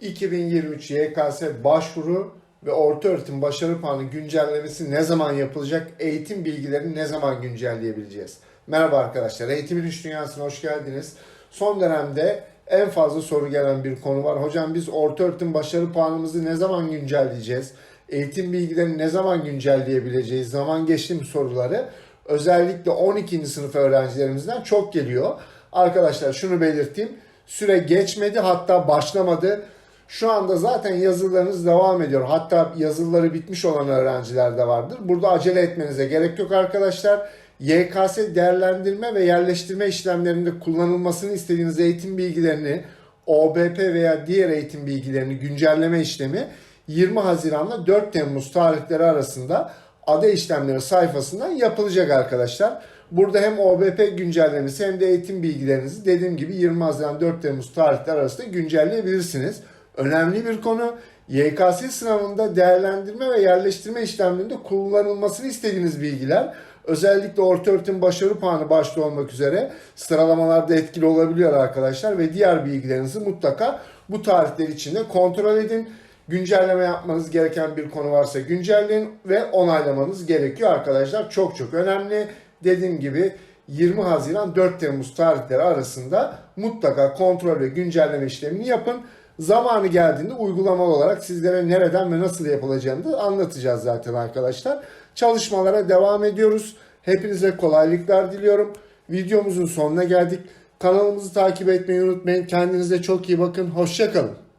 2023 YKS başvuru ve orta öğretim başarı puanı güncellemesi ne zaman yapılacak? Eğitim bilgilerini ne zaman güncelleyebileceğiz? Merhaba arkadaşlar, Eğitimin İş Dünyası'na hoş geldiniz. Son dönemde en fazla soru gelen bir konu var. Hocam biz orta öğretim başarı puanımızı ne zaman güncelleyeceğiz? Eğitim bilgilerini ne zaman güncelleyebileceğiz? Zaman geçti mi soruları? Özellikle 12. sınıf öğrencilerimizden çok geliyor. Arkadaşlar şunu belirteyim. Süre geçmedi hatta başlamadı. Şu anda zaten yazılarınız devam ediyor. Hatta yazıları bitmiş olan öğrenciler de vardır. Burada acele etmenize gerek yok arkadaşlar. YKS değerlendirme ve yerleştirme işlemlerinde kullanılmasını istediğiniz eğitim bilgilerini OBP veya diğer eğitim bilgilerini güncelleme işlemi 20 Haziran'la 4 Temmuz tarihleri arasında ada işlemleri sayfasından yapılacak arkadaşlar. Burada hem OBP güncellemesi hem de eğitim bilgilerinizi dediğim gibi 20 Haziran 4 Temmuz tarihleri arasında güncelleyebilirsiniz. Önemli bir konu. YKS sınavında değerlendirme ve yerleştirme işlemlerinde kullanılmasını istediğiniz bilgiler özellikle orta öğretim başarı puanı başta olmak üzere sıralamalarda etkili olabiliyor arkadaşlar ve diğer bilgilerinizi mutlaka bu tarihler içinde kontrol edin. Güncelleme yapmanız gereken bir konu varsa güncelleyin ve onaylamanız gerekiyor arkadaşlar. Çok çok önemli. Dediğim gibi 20 Haziran 4 Temmuz tarihleri arasında mutlaka kontrol ve güncelleme işlemini yapın. Zamanı geldiğinde uygulamalı olarak sizlere nereden ve nasıl yapılacağını da anlatacağız zaten arkadaşlar. Çalışmalara devam ediyoruz. Hepinize kolaylıklar diliyorum. Videomuzun sonuna geldik. Kanalımızı takip etmeyi unutmayın. Kendinize çok iyi bakın. Hoşçakalın.